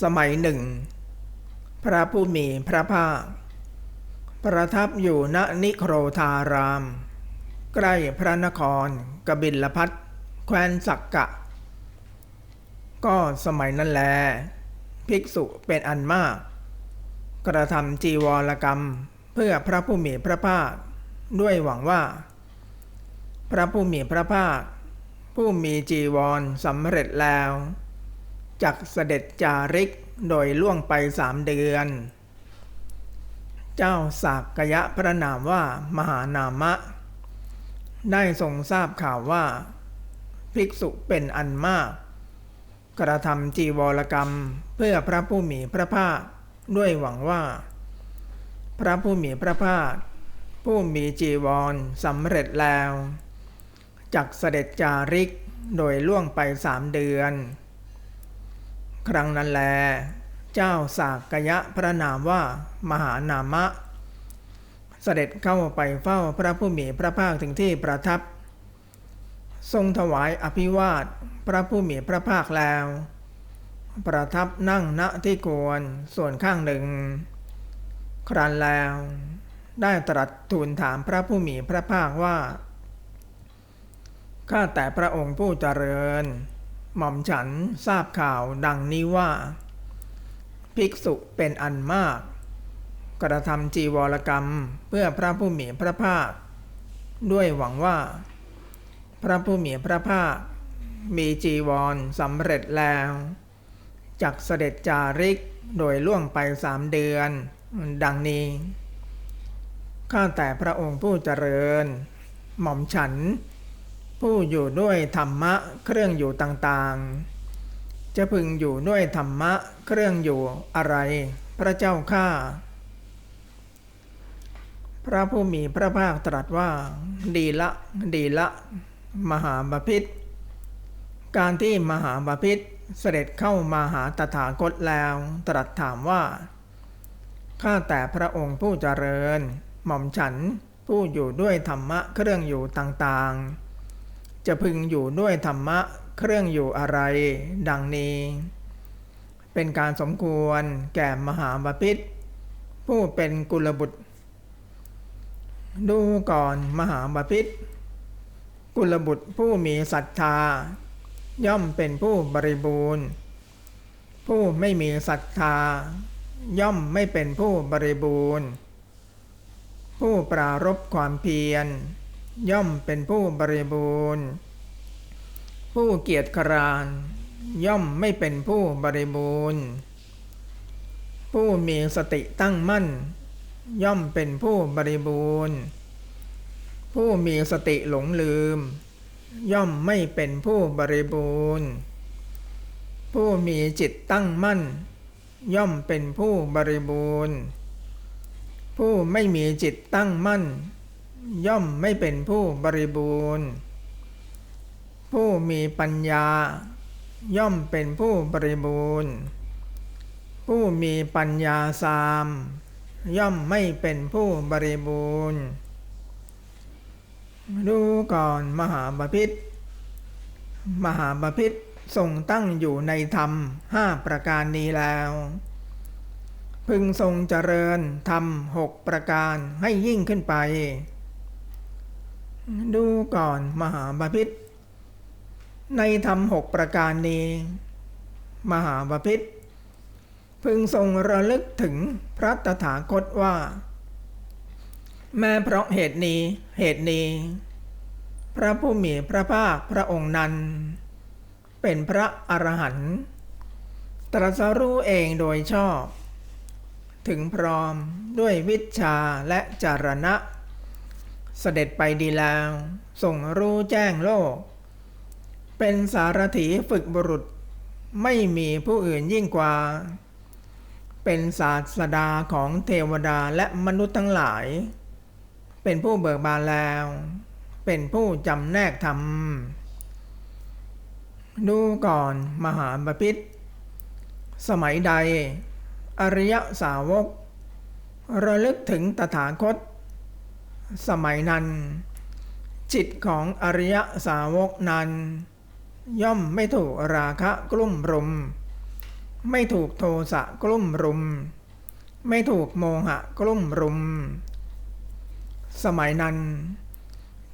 สมัยหนึ่ง พระผู้มีพระภาค ประทับอยู่ณนิโครธาราม ใกล้พระนครกบิลพัทแคว้นสักกะ ก็สมัยนั้นแล ภิกษุเป็นอันมาก กระทำจีวรกรรมเพื่อพระผู้มีพระภาค ด้วยหวังว่า พระผู้มีพระภาค ผู้มีจีวรสำเร็จแล้ว จักเสด็จจาริกโดยล่วงไปสามเดือน เจ้าสากกยะพระนามว่ามหานามะ ได้ทรงทราบข่าวว่า ภิกษุเป็นอันมาก กระทำจีวรกรรมเพื่อพระผู้มีพระภาคด้วยหวังว่า พระผู้มีพระภาค ผู้มีจีวรสำเร็จแล้ว จักเสด็จจาริกโดยล่วงไปสามเดือน ครั้งนั้นแล เจ้าสากกยะพระนามว่ามหานามะ เสด็จเข้าไปเฝ้าพระผู้มีพระภาคถึงที่ประทับ ทรงถวายอภิวาทพระผู้มีพระภาคแล้ว ประทับนั่งณที่ควรส่วนข้างหนึ่ง ครั้นแล้ว ได้ตรัสทูลถามพระผู้มีพระภาคว่าข้าแต่พระองค์ผู้เจริญ หม่อมฉันทราบข่าวดังนี้ว่า ภิกษุเป็นอันมาก กระทำจีวรกรรมเพื่อพระผู้มีพระภาค ด้วยหวังว่า พระผู้มีพระภาค มีจีวรสำเร็จแล้วจักเสด็จจาริกโดยล่วงไปสามเดือน ดังนี้ ข้าแต่พระองค์ผู้เจริญ หม่อมฉัน ผู้อยู่ด้วยธรรมะเครื่องอยู่ต่างๆ จะพึงอยู่ด้วยธรรมะเครื่องอยู่อะไร พระเจ้าข้าพระผู้มีพระภาคตรัสว่า ดีละ ดีละ มหาบาพิษการที่มหาบาพิษเสด็จเข้ามาหาตถาคตแล้ว ตรัสถามว่า ข้าแต่พระองค์ผู้เจริญ หม่อมฉันผู้อยู่ด้วยธรรมะเครื่องอยู่ต่างๆ จะพึงอยู่ด้วยธรรมะเครื่องอยู่อะไร ดังนี้ เป็นการสมควรแก่มหาบาพิษผู้เป็นกุลบุตร ดูก่อนมหาบาพิษกุลบุตรผู้มีศรัทธา ย่อมเป็นผู้บริบูรณ์ ผู้ไม่มีศรัทธา ย่อมไม่เป็นผู้บริบูรณ์ ผู้ปรารบความเพียร ย่อมเป็นผู้บริบูรณ์ ผู้เกียจคร้าน ย่อมไม่เป็นผู้บริบูรณ์ ผู้มีสติตั้งมั่น ย่อมเป็นผู้บริบูรณ์ ผู้มีสติหลงลืม ย่อมไม่เป็นผู้บริบูรณ์ ผู้มีจิตตั้งมั่น ย่อมเป็นผู้บริบูรณ์ ผู้ไม่มีจิตตั้งมั่น ย่อมไม่เป็นผู้บริบูรณ์ ผู้มีปัญญา ย่อมเป็นผู้บริบูรณ์ ผู้มีปัญญาสาม ย่อมไม่เป็นผู้บริบูรณ์ ดูก่อนมหาบพิษมหาบพิษทรงตั้งอยู่ในธรรมห้าประการนี้แล้ว พึงทรงเจริญธรรมหกประการให้ยิ่งขึ้นไป ดูก่อนมหาบาพิษในธรรมหกประการนี้ มหาบาพิษพึงทรงระลึกถึงพระตถาคตว่า แม้เพราะเหตุนี้เหตุนี้ พระผู้มีพระภาคพระองค์นั้น เป็นพระอรหันต์ตรัสรู้เองโดยชอบ ถึงพร้อมด้วยวิชาและจารณะ เสด็จไปดีแล้วส่งรู้แจ้งโลก เป็นสารถีฝึกบุรุษ ไม่มีผู้อื่นยิ่งกว่า เป็นศาสดาของเทวดาและมนุษย์ทั้งหลาย เป็นผู้เบิกบานแล้ว เป็นผู้จำแนกธรรม ดูก่อนมหาบพิษสมัยใด อริยสาวก ระลึกถึงตถาคต สมัยนั้น จิตของอริยสาวกนั้น ย่อมไม่ถูกราคะกลุ่มรุม ไม่ถูกโทสะกลุ่มรุม ไม่ถูกโมหะกลุ่มรุม สมัยนั้น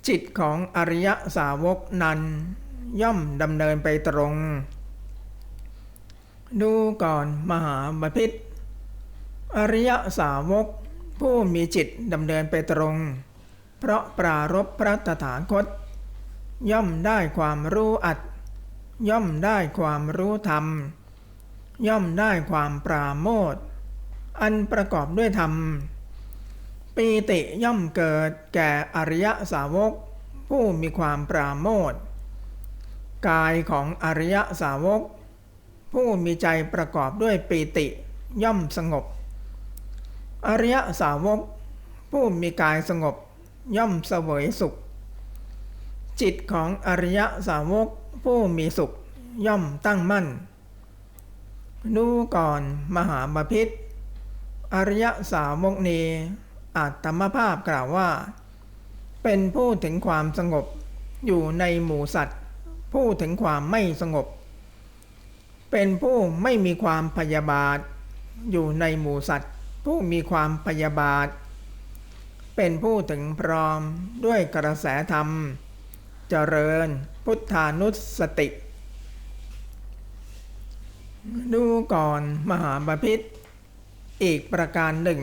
จิตของอริยสาวกนั้น ย่อมดำเนินไปตรง ดูก่อนมหาบพิษอริยสาวกผู้มีจิตดำเนินไปตรง เพราะปรารบพระตถาคต ย่อมได้ความรู้อัด ย่อมได้ความรู้ธรรม ย่อมได้ความปราโมทอันประกอบด้วยธรรม ปีติย่อมเกิดแก่อริยสาวก ผู้มีความปราโมทกายของอริยสาวก ผู้มีใจประกอบด้วยปีติย่อมสงบ อริยสาวก ผู้มีกายสงบ ย่อมเสวยสุข จิตของอริยสาวกผู้มีสุขย่อมตั้งมั่น ดูก่อนมหาบพิษอริยสาวกนี้อาตมภาพกล่าวว่า เป็นผู้ถึงความสงบอยู่ในหมู่สัตว์ ผู้ถึงความไม่สงบ เป็นผู้ไม่มีความพยาบาท อยู่ในหมู่สัตว์ ผู้มีความพยาบาท เป็นผู้ถึงพร้อมด้วยกระแสธรรม เจริญพุทธานุสติ ดูก่อนมหาบพิษอีกประการหนึ่ง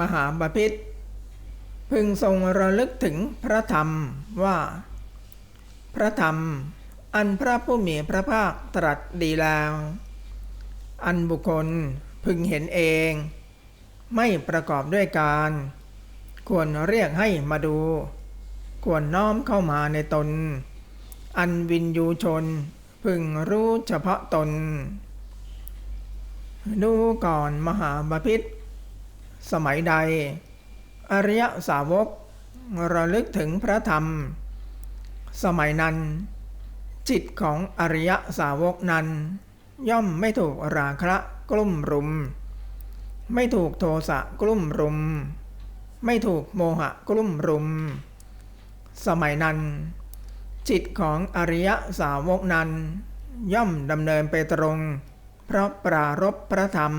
มหาบพิษพึงทรงระลึกถึงพระธรรมว่า พระธรรมอันพระผู้มีพระภาคตรัสดีแล้ว อันบุคคลพึงเห็นเอง ไม่ประกอบด้วยการ ควรเรียกให้มาดู ควรน้อมเข้ามาในตน อันวินยูชน พึงรู้เฉพาะตน ดูก่อนมหาบพิษสมัยใด อริยสาวกระลึกถึงพระธรรม สมัยนั้น จิตของอริยสาวกนั้น ย่อมไม่ถูกราคะกลุ่มรุม ไม่ถูกโทสะกลุ่มรุม ไม่ถูกโมหะกลุ่มรุม สมัยนั้น จิตของอริยสาวกนั้น ย่อมดำเนินไปตรง เพราะปรารบพระธรรม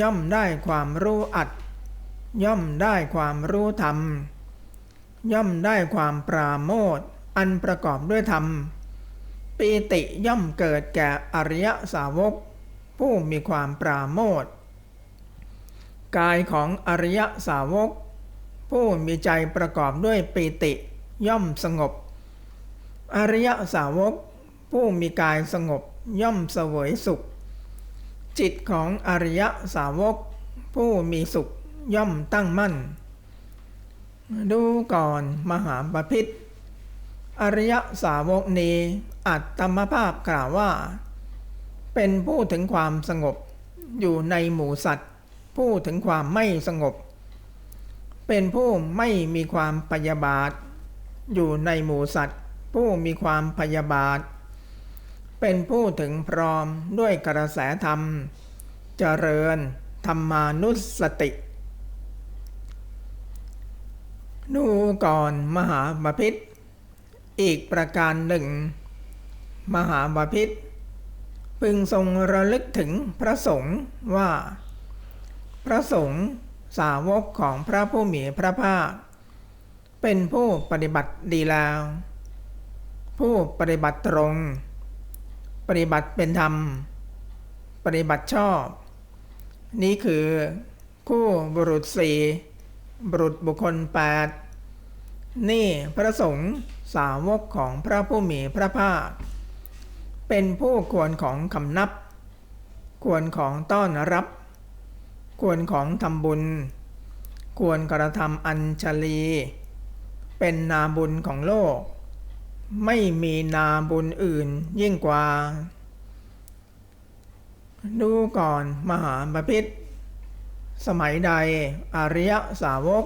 ย่อมได้ความรู้อัด ย่อมได้ความรู้ธรรม ย่อมได้ความปราโมทอันประกอบด้วยธรรมปีติย่อมเกิดแก่อริยสาวก ผู้มีความปราโมท กายของอริยสาวก ผู้มีใจประกอบด้วยปีติย่อมสงบ อริยสาวก ผู้มีกายสงบย่อมเสวยสุข จิตของอริยสาวก ผู้มีสุขย่อมตั้งมั่น ดูก่อนมหาบพิษอริยสาวกนี้อัตตมภาพกล่าวว่า เป็นผู้ถึงความสงบอยู่ในหมู่สัตว์ ผู้ถึงความไม่สงบ เป็นผู้ไม่มีความพยาบาท อยู่ในหมู่สัตว์ ผู้มีความพยาบาท เป็นผู้ถึงพร้อมด้วยกระแสธรรม เจริญธรรมานุสติดูก่อนมหาบพิษอีกประการหนึ่ง มหาบาพิษพึงทรงระลึกถึงพระสงฆ์ว่า พระสงฆ์สาวกของพระผู้มีพระภาค เป็นผู้ปฏิบัติดีแล้ว ผู้ปฏิบัติตรง ปฏิบัติเป็นธรรม ปฏิบัติชอบ นี้คือคู่บุรุษสี่บุรุษบุคคลแปดนี่พระสงฆ์สาวกของพระผู้มีพระภาค เป็นผู้ควรของคำนับ ควรของต้อนรับ ควรของทำบุญ ควรกระทำอัญชลี เป็นนาบุญของโลก ไม่มีนาบุญอื่นยิ่งกว่า ดูก่อนมหาบพิษสมัยใดอริยสาวก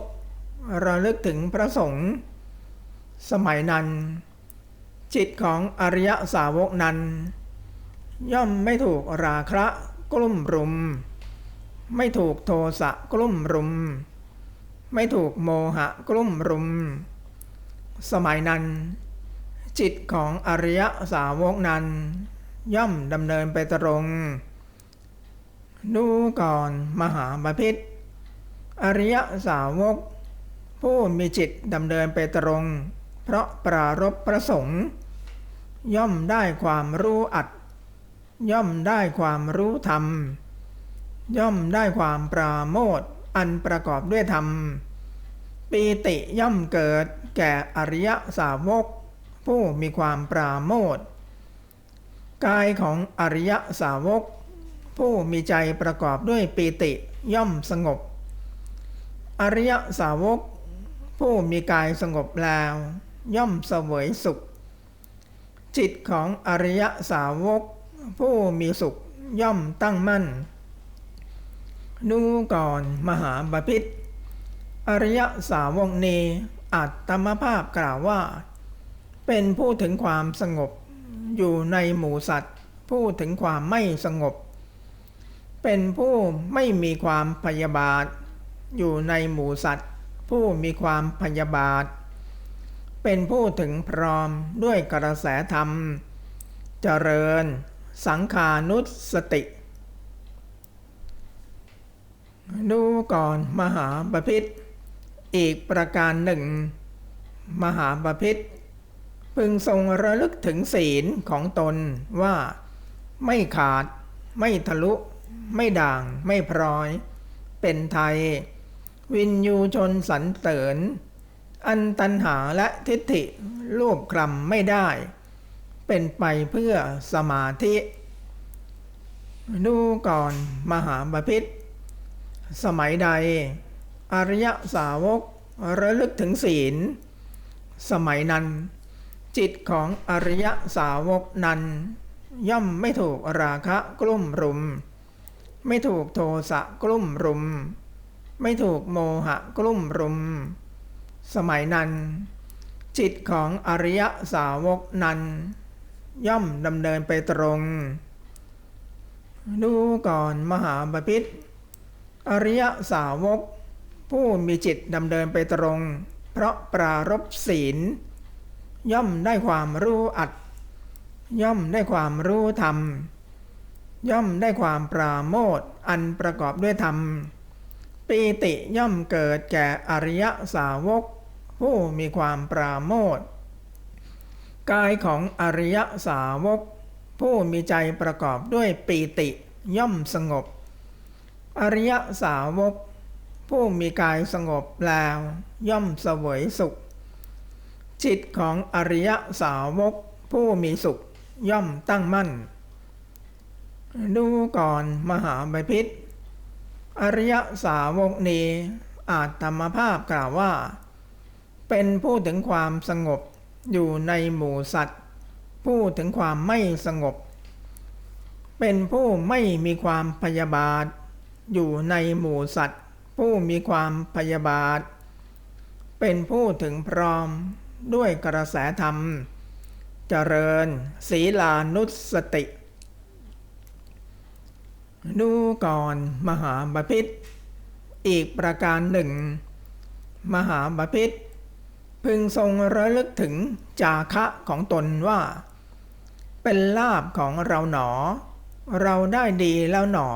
ระลึกถึงพระสงฆ์สมัยนั้น จิตของอริยสาวกนั้น ย่อมไม่ถูกราคะกลุ่มรุม ไม่ถูกโทสะกลุ่มรุม ไม่ถูกโมหะกลุ่มรุม สมัยนั้น จิตของอริยสาวกนั้น ย่อมดำเนินไปตรง ดูก่อนมหาบาพิษอริยสาวก ผู้มีจิตดำเนินไปตรง เพราะปรารบประสงค์ ย่อมได้ความรู้อัด ย่อมได้ความรู้ธรรม ย่อมได้ความปราโมทอันประกอบด้วยธรรม ปีติย่อมเกิดแก่อริยสาวก ผู้มีความปราโมทกายของอริยสาวก ผู้มีใจประกอบด้วยปีติย่อมสงบ อริยสาวก ผู้มีกายสงบแล้ว ย่อมเสวยสุข จิตของอริยสาวก ผู้มีสุขย่อมตั้งมั่น ดูก่อนมหาบาพิษอริยสาวกนี้อัตตมภาพกล่าวว่า เป็นผู้ถึงความสงบ อยู่ในหมู่สัตว์ ผู้ถึงความไม่สงบ เป็นผู้ไม่มีความพยาบาท อยู่ในหมู่สัตว์ ผู้มีความพยาบาท เป็นผู้ถึงพร้อมด้วยกระแสธรรม เจริญ สังขานุสติ ดูก่อนมหาบพิษอีกประการหนึ่ง มหาบพิษพึงทรงระลึกถึงศีลของตนว่าไม่ขาด ไม่ทะลุ ไม่ด่าง ไม่พร้อย เป็นไทย วินยูชนสันเสริญ อันตันหาและทิฏฐิรูปคลำไม่ได้ เป็นไปเพื่อสมาธิ ดูก่อนมหาบพิษ สมัยใด อริยสาวกระลึกถึงศีล สมัยนั้น จิตของอริยสาวกนั้น ย่อมไม่ถูกราคะกลุ่มรุม ไม่ถูกโทสะกลุ่มรุม ไม่ถูกโมหะกลุ่มรุม สมัยนั้น จิตของอริยสาวกนั้น ย่อมดำเนินไปตรง ดูก่อนมหาบพิษ อริยสาวก ผู้มีจิตดำเนินไปตรง เพราะปรารบศีล ย่อมได้ความรู้อัด ย่อมได้ความรู้ธรรม ย่อมได้ความปราโมทอันประกอบด้วยธรรมปีติย่อมเกิดแก่อริยสาวก ผู้มีความปราโมทกายของอริยสาวก ผู้มีใจประกอบด้วยปีติย่อมสงบ อริยสาวก ผู้มีกายสงบแล้ว ย่อมเสวยสุข จิตของอริยสาวก ผู้มีสุขย่อมตั้งมั่น ดูก่อนมหาบพิษอริยสาวกนี้อาจธรรมภาพกล่าวว่า เป็นผู้ถึงความสงบอยู่ในหมู่สัตว์ ผู้ถึงความไม่สงบ เป็นผู้ไม่มีความพยาบาท อยู่ในหมู่สัตว์ ผู้มีความพยาบาท เป็นผู้ถึงพร้อมด้วยกระแสธรรม เจริญศีลานุสติ ดูก่อนมหาบพิษอีกประการหนึ่ง มหาบพิษพึงทรงระลึกถึงจาคะของตนว่า เป็นลาบของเราหนอ เราได้ดีแล้วหนอ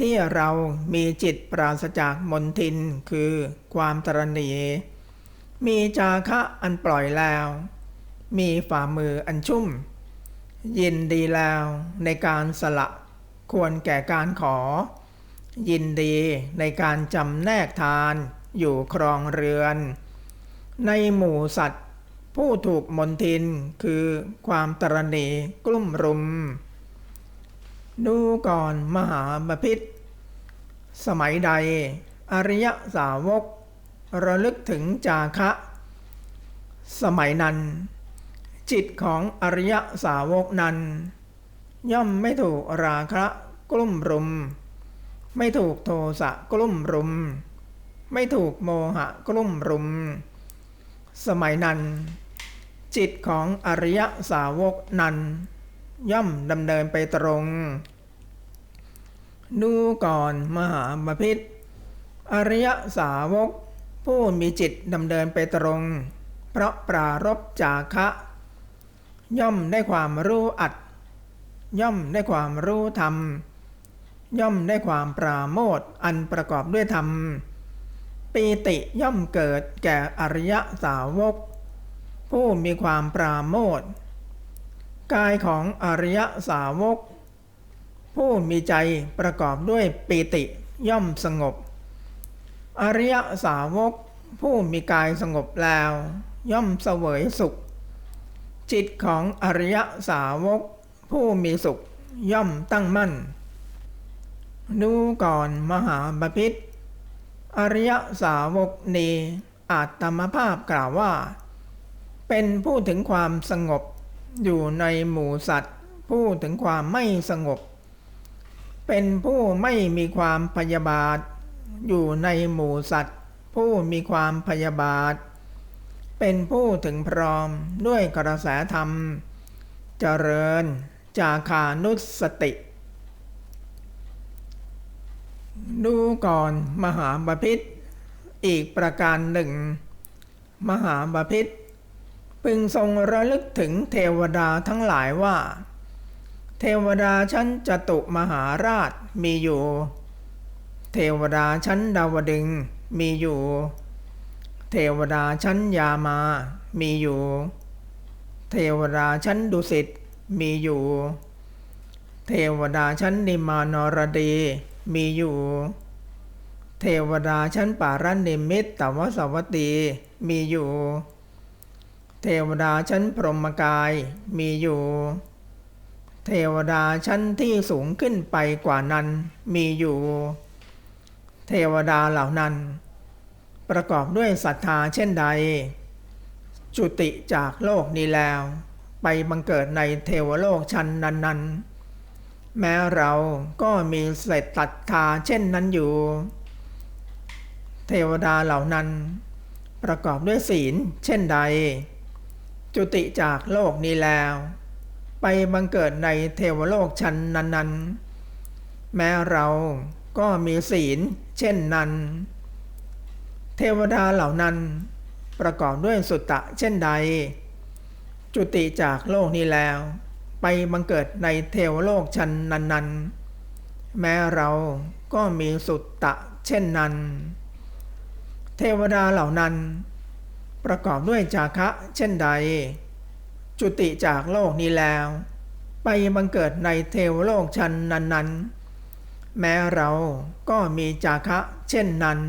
ที่เรามีจิตปราศจากมนทินคือความตรณี มีจาคะอันปล่อยแล้ว มีฝ่ามืออันชุ่ม ยินดีแล้วในการสละควรแก่การขอ ยินดีในการจำแนกทานอยู่ครองเรือน ในหมู่สัตว์ ผู้ถูกมนทินคือความตรณีกลุ่มรุม ดูก่อนมหาบพิษสมัยใด อริยสาวก ระลึกถึงจาคะ สมัยนั้น จิตของอริยสาวกนั้น ย่อมไม่ถูกราคะกลุ่มรุม ไม่ถูกโทสะกลุ่มรุม ไม่ถูกโมหะกลุ่มรุม สมัยนั้น จิตของอริยสาวกนั้น ย่อมดำเนินไปตรง ดูก่อนมหาบพิษอริยสาวก ผู้มีจิตดำเนินไปตรง เพราะปรารบจาคะ ย่อมได้ความรู้อัด ย่อมได้ความรู้ธรรม ย่อมได้ความปราโมทอันประกอบด้วยธรรมปีติย่อมเกิดแก่อริยสาวก ผู้มีความปราโมท กายของอริยสาวก ผู้มีใจประกอบด้วยปีติย่อมสงบ อริยสาวก ผู้มีกายสงบแล้ว ย่อมเสวยสุข จิตของอริยสาวก ผู้มีสุขย่อมตั้งมั่น ดูก่อนมหาบพิษอริยสาวกนีอาตมภาพกล่าวว่า เป็นผู้ถึงความสงบ อยู่ในหมู่สัตว์ ผู้ถึงความไม่สงบ เป็นผู้ไม่มีความพยาบาท อยู่ในหมู่สัตว์ ผู้มีความพยาบาท เป็นผู้ถึงพร้อมด้วยกระแสธรรม เจริญจาคานุสติ ดูก่อนมหาบพิษอีกประการหนึ่ง มหาบพิษ พึงทรงระลึกถึงเทวดาทั้งหลายว่า เทวดาชั้นจตุมหาราชมีอยู่ เทวดาชั้นดาวดึงมีอยู่ เทวดาชั้นยามามีอยู่ เทวดาชั้นดุสิตมีอยู่ เทวดาชั้นนิมานรดีมีอยู่ เทวดาชั้นปารนิมิตตวสวัตตีมีอยู่ เทวดาชั้นพรหมกายมีอยู่ เทวดาชั้นที่สูงขึ้นไปกว่านั้นมีอยู่ เทวดาเหล่านั้น ประกอบด้วยศรัทธาเช่นใด จุติจากโลกนี้แล้ว ไปบังเกิดในเทวโลกชั้นนั้นๆ แม้เราก็มีเศษตัทธาเช่นนั้นอยู่ เทวดาเหล่านั้น ประกอบด้วยศีลเช่นใด จุติจากโลกนี้แล้ว ไปบังเกิดในเทวโลกชั้นนั้นๆ แม้เราก็มีศีลเช่นนั้น เทวดาเหล่านั้นประกอบด้วยสุตตะเช่นใด จุติจากโลกนี้แล้ว ไปบังเกิดในเทวโลกชั้นนั้นๆ แม้เราก็มีสุตตะเช่นนั้น เทวดาเหล่านั้น ประกอบด้วยจาคะเช่นใด จุติจากโลกนี้แล้ว ไปบังเกิดในเทวโลกชั้นนั้นๆ แม้เราก็มีจาคะเช่นนั้น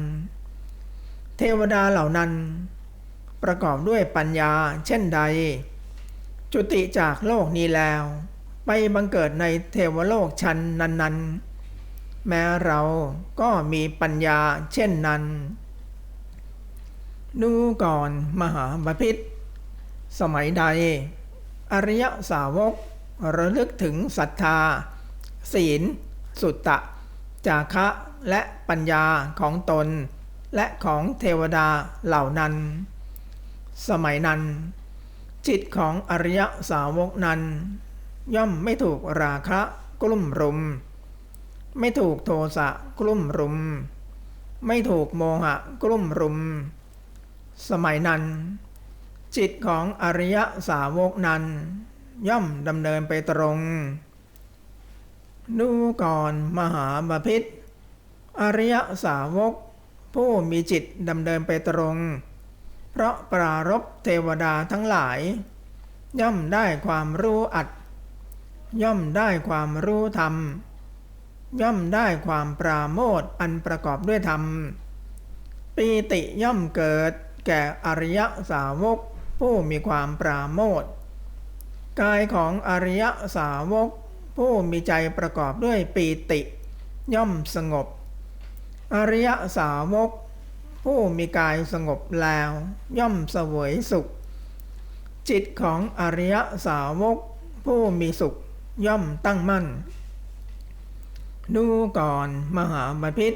เทวดาเหล่านั้น ประกอบด้วยปัญญาเช่นใด จุติจากโลกนี้แล้ว ไปบังเกิดในเทวโลกชั้นนั้นๆ แม้เราก็มีปัญญาเช่นนั้น ดูก่อนมหาบพิษสมัยใด อริยสาวกระลึกถึงศรัทธา ศีล สุตตะ จาคะและปัญญาของตน และของเทวดาเหล่านั้น สมัยนั้น จิตของอริยสาวกนั้น ย่อมไม่ถูกราคะกลุ่มรุม ไม่ถูกโทสะกลุ่มรุม ไม่ถูกโมหะกลุ่มรุม สมัยนั้น จิตของอริยสาวกนั้น ย่อมดำเนินไปตรง ดูก่อนมหาบพิษอริยสาวก ผู้มีจิตดำเนินไปตรง เพราะปรารบเทวดาทั้งหลาย ย่อมได้ความรู้อัด ย่อมได้ความรู้ธรรม ย่อมได้ความปราโมทอันประกอบด้วยธรรมปีติย่อมเกิด แก่อริยสาวก ผู้มีความปราโมทกายของอริยสาวก ผู้มีใจประกอบด้วยปีติ ย่อมสงบ อริยสาวก ผู้มีกายสงบแล้ว ย่อมเสวยสุข จิตของอริยสาวก ผู้มีสุขย่อมตั้งมั่น ดูก่อนมหาบพิษ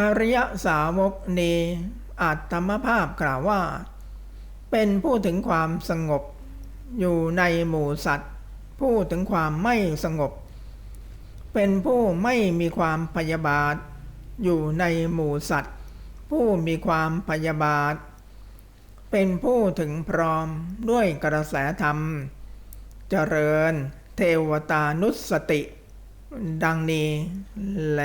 อริยสาวกนี อาตมภาพกล่าวว่า เป็นผู้ถึงความสงบ อยู่ในหมู่สัตว์ ผู้ถึงความไม่สงบ เป็นผู้ไม่มีความพยาบาท อยู่ในหมู่สัตว์ ผู้มีความพยาบาท เป็นผู้ถึงพร้อมด้วยกระแสธรรม เจริญเทเทวตานุสติ ดังนี้แล